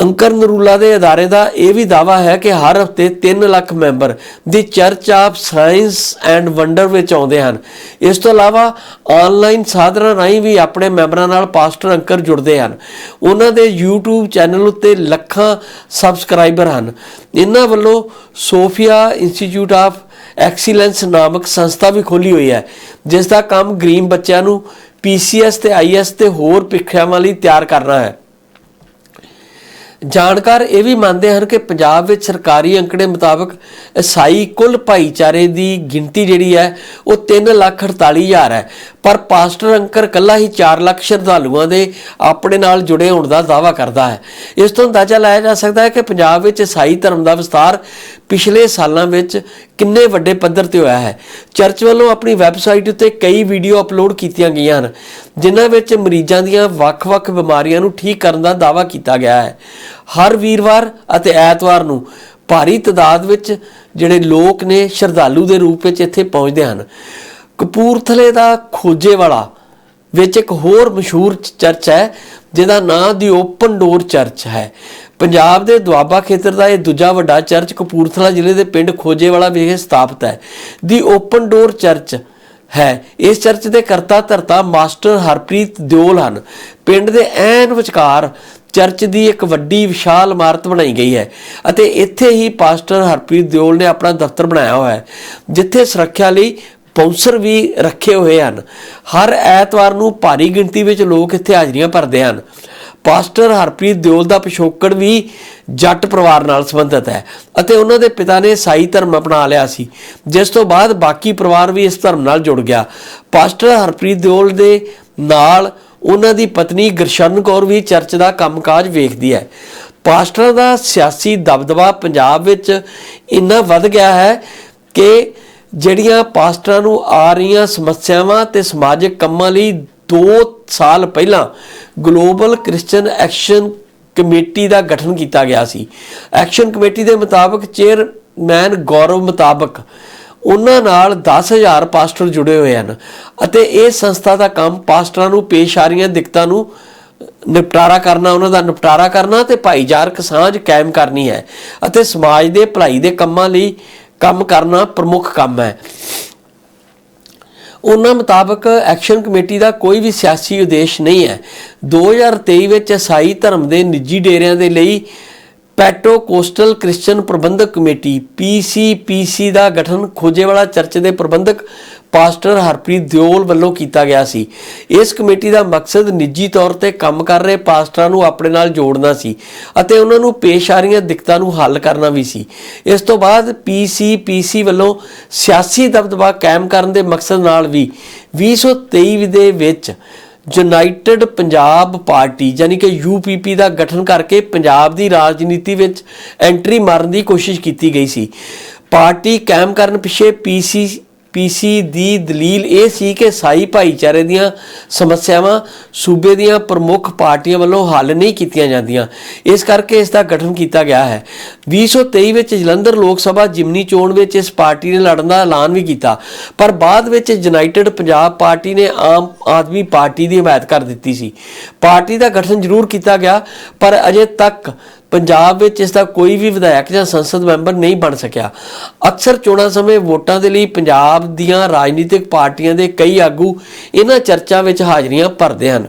ਅੰਕਰ ਨਰੂਲਾ ਦੇ ਅਦਾਰੇ ਦਾ ਇਹ ਵੀ ਦਾਵਾ ਹੈ ਕਿ ਹਰ ਹਫ਼ਤੇ 3 lakh member the church of science and wonder ਵਿੱਚ ਆਉਂਦੇ ਹਨ। ਇਸ ਤੋਂ ਇਲਾਵਾ ਆਨਲਾਈਨ ਸਾਧਨਾਂ ਰਾਹੀਂ ਵੀ ਆਪਣੇ ਮੈਂਬਰਾਂ ਨਾਲ ਪਾਸਟਰ ਅੰਕਰ ਜੁੜਦੇ ਹਨ। ਉਹਨਾਂ ਦੇ YouTube ਚੈਨਲ ਉੱਤੇ ਲੱਖਾਂ ਸਬਸਕ੍ਰਾਈਬਰ ਹਨ। ਇਹਨਾਂ ਵੱਲੋਂ ਸੋਫੀਆ ਇੰਸਟੀਚਿਊਟ ਆਫ ਐਕਸੀਲੈਂਸ ਨਾਮਕ ਸੰਸਥਾ ਵੀ ਖੋਲੀ ਹੋਈ ਹੈ, ਜਿਸ ਦਾ ਕੰਮ ਗਰੀਬ ਬੱਚਿਆਂ ਨੂੰ PCS ਤੇ IS ਤੇ ਹੋਰ ਪ੍ਰੀਖਿਆਵਾਂ ਲਈ ਤਿਆਰ ਕਰਨਾ ਹੈ। ਜਾਣਕਾਰ ਇਹ ਵੀ ਮੰਨਦੇ ਹਨ ਕਿ ਪੰਜਾਬ ਵਿੱਚ ਸਰਕਾਰੀ ਅੰਕੜੇ ਮੁਤਾਬਕ ਈਸਾਈ ਕੁੱਲ ਭਾਈਚਾਰੇ ਦੀ ਗਿਣਤੀ ਜਿਹੜੀ ਹੈ, ਉਹ 348000 ਹੈ। ਪਰ ਪਾਸਟਰ ਅੰਕਰ ਕੱਲਾ ਹੀ 4 ਲੱਖ ਸ਼ਰਧਾਲੂਆਂ ਦੇ ਆਪਣੇ ਨਾਲ ਜੁੜੇ ਹੋਣ ਦਾ ਦਾਅਵਾ ਕਰਦਾ ਹੈ। ਇਸ ਤੋਂ ਅੰਦਾਜ਼ਾ ਲਾਇਆ ਜਾ ਸਕਦਾ ਹੈ ਕਿ ਪੰਜਾਬ ਵਿੱਚ ਈਸਾਈ ਧਰਮ ਦਾ ਵਿਸਤਾਰ ਪਿਛਲੇ ਸਾਲਾਂ ਵਿੱਚ ਕਿੰਨੇ ਵੱਡੇ ਪੱਧਰ ਤੇ ਹੋਇਆ ਹੈ। ਚਰਚ ਵੱਲੋਂ ਆਪਣੀ ਵੈਬਸਾਈਟ ਉੱਤੇ ਕਈ ਵੀਡੀਓ ਅਪਲੋਡ ਕੀਤੀਆਂ ਗਈਆਂ ਹਨ, ਜਿਨ੍ਹਾਂ ਵਿੱਚ ਮਰੀਜ਼ਾਂ ਦੀਆਂ ਵੱਖ-ਵੱਖ ਬਿਮਾਰੀਆਂ ਨੂੰ ਠੀਕ ਕਰਨ ਦਾ ਦਾਅਵਾ ਕੀਤਾ ਗਿਆ ਹੈ। ਹਰ ਵੀਰਵਾਰ ਅਤੇ ਐਤਵਾਰ ਨੂੰ ਭਾਰੀ ਤਦਾਦ ਵਿੱਚ ਜਿਹੜੇ ਲੋਕ ਨੇ ਸ਼ਰਧਾਲੂ ਦੇ ਰੂਪ ਵਿੱਚ ਇੱਥੇ ਪਹੁੰਚਦੇ ਹਨ। ਕਪੂਰਥਲੇ ਦਾ ਖੋਜੇਵਾਲਾ ਵਿੱਚ ਇੱਕ ਹੋਰ ਮਸ਼ਹੂਰ ਚ- ਚਰਚ ਹੈ, ਜਿਹਦਾ ਨਾਮ ਦੀ ਓਪਨ ਡੋਰ ਚਰਚ ਹੈ। ਪੰਜਾਬ ਦੇ ਦੁਆਬਾ ਖੇਤਰ ਦਾ ਇਹ ਦੂਜਾ ਵੱਡਾ ਚਰਚ ਕਪੂਰਥਲਾ ਜ਼ਿਲ੍ਹੇ ਦੇ ਪਿੰਡ ਖੋਜੇਵਾਲਾ ਵਿਖੇ ਸਥਾਪਿਤ ਹੈ। ਦੀ ਓਪਨ ਡੋਰ ਚਰਚ ਹੈ। ਇਸ ਚਰਚ ਦੇ ਕਰਤਾ ਧਰਤਾ ਮਾਸਟਰ ਹਰਪ੍ਰੀਤ ਦਿਓਲ ਹਨ। ਪਿੰਡ ਦੇ ਐਨ ਵਿਚਕਾਰ ਚਰਚ ਦੀ ਇੱਕ ਵੱਡੀ ਵਿਸ਼ਾਲ ਇਮਾਰਤ ਬਣਾਈ ਗਈ ਹੈ ਅਤੇ ਇੱਥੇ ਹੀ ਪਾਸਟਰ ਹਰਪ੍ਰੀਤ ਦਿਓਲ ਨੇ ਆਪਣਾ ਦਫ਼ਤਰ ਬਣਾਇਆ ਹੋਇਆ ਹੈ, ਜਿੱਥੇ ਸੁਰੱਖਿਆ ਲਈ ਬਾਉਂਸਰ ਵੀ ਰੱਖੇ ਹੋਏ ਹਨ। ਹਰ ਐਤਵਾਰ ਨੂੰ ਭਾਰੀ ਗਿਣਤੀ ਵਿੱਚ ਲੋਕ ਇੱਥੇ ਹਾਜ਼ਰੀਆਂ ਭਰਦੇ ਹਨ। ਪਾਸਟਰ ਹਰਪ੍ਰੀਤ ਦਿਓਲ ਦਾ ਪਿਛੋਕੜ ਵੀ ਜੱਟ ਪਰਿਵਾਰ ਨਾਲ ਸੰਬੰਧਿਤ ਹੈ ਅਤੇ ਉਹਨਾਂ ਦੇ ਪਿਤਾ ਨੇ ਸਾਈ ਧਰਮ ਅਪਣਾ ਲਿਆ ਸੀ, ਜਿਸ ਤੋਂ ਬਾਅਦ ਬਾਕੀ ਪਰਿਵਾਰ ਵੀ ਇਸ ਧਰਮ ਨਾਲ ਜੁੜ ਗਿਆ। ਪਾਸਟਰ ਹਰਪ੍ਰੀਤ ਦਿਓਲ ਦੇ ਨਾਲ ਉਹਨਾਂ ਦੀ ਪਤਨੀ ਗੁਰਸ਼ਰਨ ਕੌਰ ਵੀ ਚਰਚ ਦਾ ਕੰਮਕਾਜ ਵੇਖਦੀ ਹੈ। ਪਾਸਟਰ ਦਾ ਸਿਆਸੀ ਦਬਦਬਾ ਪੰਜਾਬ ਵਿੱਚ ਇੰਨਾ ਵੱਧ ਗਿਆ ਹੈ ਕਿ ਜਿਹੜੀਆਂ ਪਾਸਟਰਾਂ ਨੂੰ ਆ ਰਹੀਆਂ ਸਮੱਸਿਆਵਾਂ ਤੇ ਸਮਾਜਿਕ ਕੰਮਾਂ ਲਈ 2 ਸਾਲ ਪਹਿਲਾਂ ਗਲੋਬਲ ਕ੍ਰਿਸਚੀਅਨ ਐਕਸ਼ਨ ਕਮੇਟੀ ਦਾ ਗਠਨ ਕੀਤਾ ਗਿਆ ਸੀ। ਐਕਸ਼ਨ ਕਮੇਟੀ ਦੇ ਮੁਤਾਬਕ ਚੇਅਰਮੈਨ ਗੌਰਵ ਮੁਤਾਬਕ ਉਹਨਾਂ ਨਾਲ 10000 ਪਾਸਟਰ ਜੁੜੇ ਹੋਏ ਹਨ ਅਤੇ ਇਹ ਸੰਸਥਾ ਦਾ ਕੰਮ ਪਾਸਟਰਾਂ ਨੂੰ ਪੇਸ਼ ਆ ਰਹੀਆਂ ਦਿੱਕਤਾਂ ਨੂੰ ਨਿਪਟਾਰਾ ਕਰਨਾ, ਉਹਨਾਂ ਦਾ ਨਿਪਟਾਰਾ ਕਰਨਾ ਤੇ ਭਾਈਚਾਰਕ ਸਾਂਝ ਕਾਇਮ ਕਰਨੀ ਹੈ ਅਤੇ ਸਮਾਜ ਦੇ ਭਲਾਈ ਦੇ ਕੰਮਾਂ ਲਈ ਕੰਮ ਕਰਨਾ ਪ੍ਰਮੁੱਖ ਕੰਮ ਹੈ। ਉਹਨਾਂ ਮੁਤਾਬਕ ਐਕਸ਼ਨ ਕਮੇਟੀ ਦਾ ਕੋਈ ਵੀ ਸਿਆਸੀ ਉਦੇਸ਼ ਨਹੀਂ ਹੈ। 2023 ਵਿੱਚ ਈਸਾਈ ਧਰਮ ਦੇ ਨਿੱਜੀ ਡੇਰਿਆਂ ਦੇ ਲਈ ਪੈਟੋ ਕੋਸਟਲ ਕ੍ਰਿਸਚੀਅਨ ਪ੍ਰਬੰਧਕ ਕਮੇਟੀ PCPC ਦਾ ਗਠਨ ਖੋਜੇਵਾਲਾ ਚਰਚ ਦੇ ਪ੍ਰਬੰਧਕ ਪਾਸਟਰ ਹਰਪ੍ਰੀਤ ਦਿਓਲ ਵੱਲੋਂ ਕੀਤਾ ਗਿਆ ਸੀ। ਇਸ ਕਮੇਟੀ ਦਾ ਮਕਸਦ ਨਿੱਜੀ ਤੌਰ ਤੇ ਕੰਮ ਕਰ ਰਹੇ ਪਾਸਟਰਾਂ ਨੂੰ ਆਪਣੇ ਨਾਲ ਜੋੜਨਾ ਸੀ ਅਤੇ ਉਹਨਾਂ ਨੂੰ ਪੇਸ਼ ਆ ਰਹੀਆਂ ਦਿੱਕਤਾਂ ਨੂੰ ਹੱਲ ਕਰਨਾ ਵੀ ਸੀ। ਇਸ ਤੋਂ ਬਾਅਦ PCPC ਵੱਲੋਂ ਸਿਆਸੀ ਦਬਦਬਾ ਕਾਇਮ ਕਰਨ ਦੇ ਮਕਸਦ ਨਾਲ ਵੀ 2023 ਦੇ ਵਿੱਚ ਯੂਨਾਈਟਿਡ ਪੰਜਾਬ ਪਾਰਟੀ ਯਾਨੀ ਕਿ UPP ਦਾ ਗਠਨ ਕਰਕੇ ਪੰਜਾਬ ਦੀ ਰਾਜਨੀਤੀ ਵਿੱਚ ਐਂਟਰੀ ਮਾਰਨ ਦੀ ਕੋਸ਼ਿਸ਼ ਕੀਤੀ ਗਈ ਸੀ। ਪਾਰਟੀ ਕਾਇਮ ਕਰਨ ਪਿੱਛੇ PC ਪੀਸੀ ਦੀ ਦਲੀਲ ਇਹ ਸੀ ਕਿ ਸਾਈ ਭਾਈਚਾਰੇ ਦੀਆਂ ਸਮੱਸਿਆਵਾਂ ਸੂਬੇ ਦੀਆਂ ਪ੍ਰਮੁੱਖ ਪਾਰਟੀਆਂ ਵੱਲੋਂ ਹੱਲ ਨਹੀਂ ਕੀਤੀਆਂ ਜਾਂਦੀਆਂ। ਇਸ ਕਰਕੇ ਇਸ ਦਾ ਗਠਨ ਕੀਤਾ ਗਿਆ ਹੈ। 2023 ਵਿੱਚ ਜਲੰਧਰ ਲੋਕ ਸਭਾ ਜਿਮਨੀ ਚੋਣ ਵਿੱਚ ਇਸ ਪਾਰਟੀ ਨੇ ਲੜਨ ਦਾ ਐਲਾਨ ਵੀ ਕੀਤਾ। ਪਰ ਬਾਅਦ ਵਿੱਚ ਯੂਨਾਈਟਿਡ ਪੰਜਾਬ ਪਾਰਟੀ ਨੇ ਆਮ ਆਦਮੀ ਪਾਰਟੀ ਦੀ ਹਮਾਇਤ ਕਰ ਦਿੱਤੀ ਸੀ। ਪਾਰਟੀ ਦਾ ਗਠਨ ਜ਼ਰੂਰ ਕੀਤਾ ਗਿਆ, ਪਰ ਅਜੇ ਤੱਕ ਪੰਜਾਬ ਵਿੱਚ ਇਸ ਦਾ ਕੋਈ ਵੀ ਵਿਧਾਇਕ ਜਾਂ ਸੰਸਦ ਮੈਂਬਰ ਨਹੀਂ ਬਣ ਸਕਿਆ। ਅਕਸਰ ਚੋਣਾਂ ਸਮੇਂ ਵੋਟਾਂ ਦੇ ਲਈ ਪੰਜਾਬ ਦੀਆਂ ਰਾਜਨੀਤਿਕ ਪਾਰਟੀਆਂ ਦੇ ਕਈ ਆਗੂ ਇਹਨਾਂ ਚਰਚਾ ਵਿੱਚ ਹਾਜ਼ਰੀਆਂ ਭਰਦੇ ਹਨ।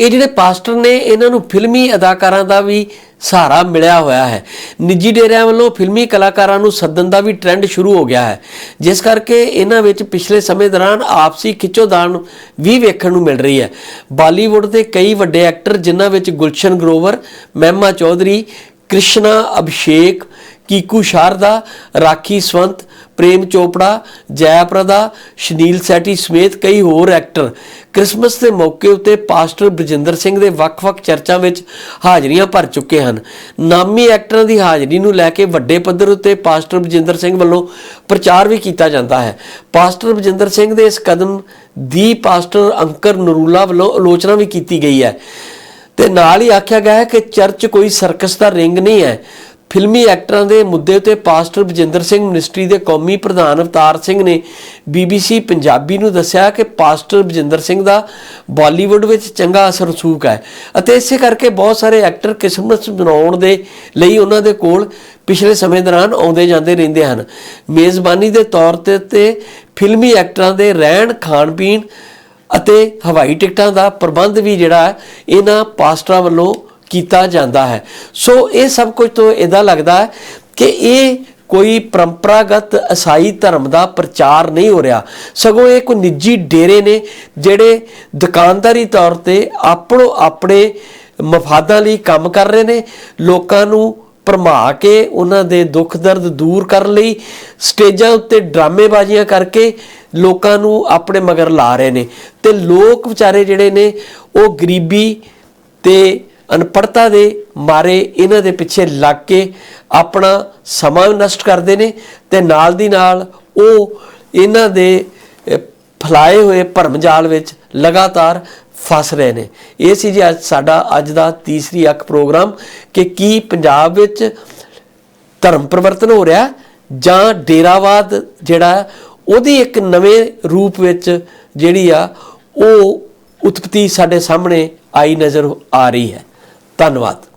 ਇਹ ਜਿਹੜੇ ਪਾਸਟਰ ਨੇ, ਇਹਨਾਂ ਨੂੰ ਫਿਲਮੀ ਅਦਾਕਾਰਾਂ ਦਾ ਵੀ ਸਹਾਰਾ ਮਿਲਿਆ ਹੋਇਆ ਹੈ। ਨਿੱਜੀ ਡੇਰਿਆਂ ਵੱਲੋਂ ਫਿਲਮੀ ਕਲਾਕਾਰਾਂ ਨੂੰ ਸੱਦਣ ਦਾ ਵੀ ਟ੍ਰੈਂਡ ਸ਼ੁਰੂ ਹੋ ਗਿਆ ਹੈ। ਜਿਸ ਕਰਕੇ ਇਹਨਾਂ ਵਿੱਚ ਪਿਛਲੇ ਸਮੇਂ ਦੌਰਾਨ ਆਪਸੀ ਖਿੱਚੋਦਾਨ ਵੀ ਵੇਖਣ ਨੂੰ ਮਿਲ ਰਹੀ ਹੈ। ਬਾਲੀਵੁੱਡ ਦੇ ਕਈ ਵੱਡੇ ਐਕਟਰ, ਜਿਨ੍ਹਾਂ ਵਿੱਚ ਗੁਲਸ਼ਨ ਗਰੋਵਰ, ਮਹਿਮਾ ਚੌਧਰੀ, ਕ੍ਰਿਸ਼ਨਾ ਅਭਿਸ਼ੇਕ, ਕੀਕੂ ਸ਼ਾਰਦਾ, ਰਾਖੀ ਸਵੰਤ ਪ੍ਰੇਮ ਚੋਪੜਾ, ਜੈ ਪ੍ਰਦਾ, ਸ਼ਨੀਲ ਸੈਟੀ ਸਮੇਤ ਕਈ ਹੋਰ ਐਕਟਰ ਕ੍ਰਿਸਮਸ ਦੇ ਮੌਕੇ ਉੱਤੇ ਪਾਸਟਰ ਬਰਜਿੰਦਰ ਸਿੰਘ ਦੇ ਵੱਖ-ਵੱਖ ਚਰਚਾਂ ਵਿੱਚ ਹਾਜ਼ਰੀਆਂ ਭਰ ਚੁੱਕੇ ਹਨ। ਨਾਮੀ ਐਕਟਰਾਂ ਦੀ ਹਾਜ਼ਰੀ ਨੂੰ ਲੈ ਕੇ ਵੱਡੇ ਪੱਧਰ ਉੱਤੇ ਪਾਸਟਰ ਬਰਜਿੰਦਰ ਸਿੰਘ ਵੱਲੋਂ ਪ੍ਰਚਾਰ ਵੀ ਕੀਤਾ ਜਾਂਦਾ ਹੈ। ਪਾਸਟਰ ਬਰਜਿੰਦਰ ਸਿੰਘ ਦੇ ਇਸ ਕਦਮ ਦੀ ਪਾਸਟਰ ਅੰਕਰ ਨਰੂਲਾ ਵੱਲੋਂ ਆਲੋਚਨਾ ਵੀ ਕੀਤੀ ਗਈ ਹੈ। ਤੇ ਨਾਲ ਹੀ ਆਖਿਆ ਗਿਆ ਹੈ ਕਿ ਚਰਚ ਕੋਈ ਸਰਕਸ ਦਾ ਰਿੰਗ ਨਹੀਂ ਹੈ। ਫਿਲਮੀ ਐਕਟਰਾਂ ਦੇ ਮੁੱਦੇ ਤੇ ਪਾਸਟਰ ਬਜਿੰਦਰ ਸਿੰਘ, ਮਿਨਿਸਟਰੀ ਦੇ ਕੌਮੀ ਪ੍ਰਧਾਨ ਅਵਤਾਰ ਸਿੰਘ ਨੇ BBC ਪੰਜਾਬੀ ਨੂੰ ਦੱਸਿਆ ਕਿ ਪਾਸਟਰ ਬਜਿੰਦਰ ਸਿੰਘ ਦਾ ਬਾਲੀਵੁੱਡ ਵਿੱਚ ਚੰਗਾ ਅਸਰ ਰਸੂਖ ਹੈ ਅਤੇ ਇਸੇ ਕਰਕੇ ਬਹੁਤ ਸਾਰੇ ਐਕਟਰ ਕਿਸਮਤ ਬਣਾਉਣ ਦੇ ਲਈ ਉਹਨਾਂ ਦੇ ਕੋਲ ਪਿਛਲੇ ਸਮੇਂ ਦੌਰਾਨ ਆਉਂਦੇ ਜਾਂਦੇ ਰਹਿੰਦੇ ਹਨ। ਮੇਜ਼ਬਾਨੀ ਦੇ ਤੌਰ ਤੇ ਤੇ ਫਿਲਮੀ ਐਕਟਰਾਂ ਦੇ ਰਹਿਣ, ਖਾਣ ਪੀਣ ਅਤੇ ਹਵਾਈ ਟਿਕਟਾਂ ਦਾ ਪ੍ਰਬੰਧ ਵੀ ਜਿਹੜਾ ਇਹਨਾਂ ਪਾਸਟਰਾਂ ਵੱਲੋਂ ਕੀਤਾ ਜਾਂਦਾ ਹੈ। ਸੋ ਇਹ ਸਭ ਕੁਝ ਤੋਂ ਇਹਦਾ ਲੱਗਦਾ ਹੈ ਕਿ ਇਹ ਕੋਈ ਪਰੰਪਰਾਗਤ ਈਸਾਈ ਧਰਮ ਦਾ ਪ੍ਰਚਾਰ ਨਹੀਂ ਹੋ ਰਿਹਾ। ਸਗੋਂ ਇਹ ਕੋਈ ਨਿੱਜੀ ਡੇਰੇ ਨੇ ਜਿਹੜੇ ਦੁਕਾਨਦਾਰੀ ਤੌਰ ਤੇ ਆਪਣੋ ਆਪਣੇ ਮਫਾਦਾਂ ਲਈ ਕੰਮ ਕਰ ਰਹੇ ਨੇ। ਲੋਕਾਂ ਨੂੰ ਭਰਮਾ ਕੇ ਉਹਨਾਂ ਦੇ ਦੁੱਖ ਦਰਦ ਦੂਰ ਕਰਨ ਲਈ ਸਟੇਜਾਂ ਉੱਤੇ ਡਰਾਮੇਬਾਜ਼ੀਆਂ ਕਰਕੇ ਲੋਕਾਂ ਨੂੰ ਆਪਣੇ ਮਗਰ ਲਾ ਰਹੇ ਨੇ। ਤੇ ਲੋਕ ਵਿਚਾਰੇ ਜਿਹੜੇ ਨੇ ਉਹ ਗਰੀਬੀ ਤੇ ਅਨਪੜਤਾ ਦੇ ਮਾਰੇ ਇਹਨਾਂ ਦੇ ਪਿੱਛੇ ਲੱਗ ਕੇ ਆਪਣਾ ਸਮਾਂ ਵੀ ਨਸ਼ਟ ਕਰਦੇ ਨੇ ਤੇ ਨਾਲ ਦੀ ਨਾਲ ਉਹ ਇਹਨਾਂ ਦੇ ਅਹ, ਫੈਲਾਏ ਹੋਏ ਭਰਮ ਜਾਲ ਵਿੱਚ ਲਗਾਤਾਰ ਫਸ ਰਹੇ ਨੇ। ਇਹ ਸੀ ਜੀ ਅੱਜ ਸਾਡਾ ਅੱਜ ਦਾ ਤੀਸਰੀ ਅੱਖ ਪ੍ਰੋਗਰਾਮ ਕਿ ਕੀ ਪੰਜਾਬ ਵਿੱਚ ਧਰਮ ਪਰਿਵਰਤਨ ਹੋ ਰਿਹਾ ਜਾਂ ਡੇਰਾਵਾਦ ਜਿਹੜਾ ਉਹਦੀ ਇੱਕ ਨਵੇਂ ਰੂਪ ਵਿੱਚ ਜਿਹੜੀ ਆ ਉਹ ਉਤਪਤੀ ਸਾਡੇ ਸਾਹਮਣੇ ਆਈ ਨਜ਼ਰ ਆ ਰਹੀ ਹੈ। ਧੰਨਵਾਦ।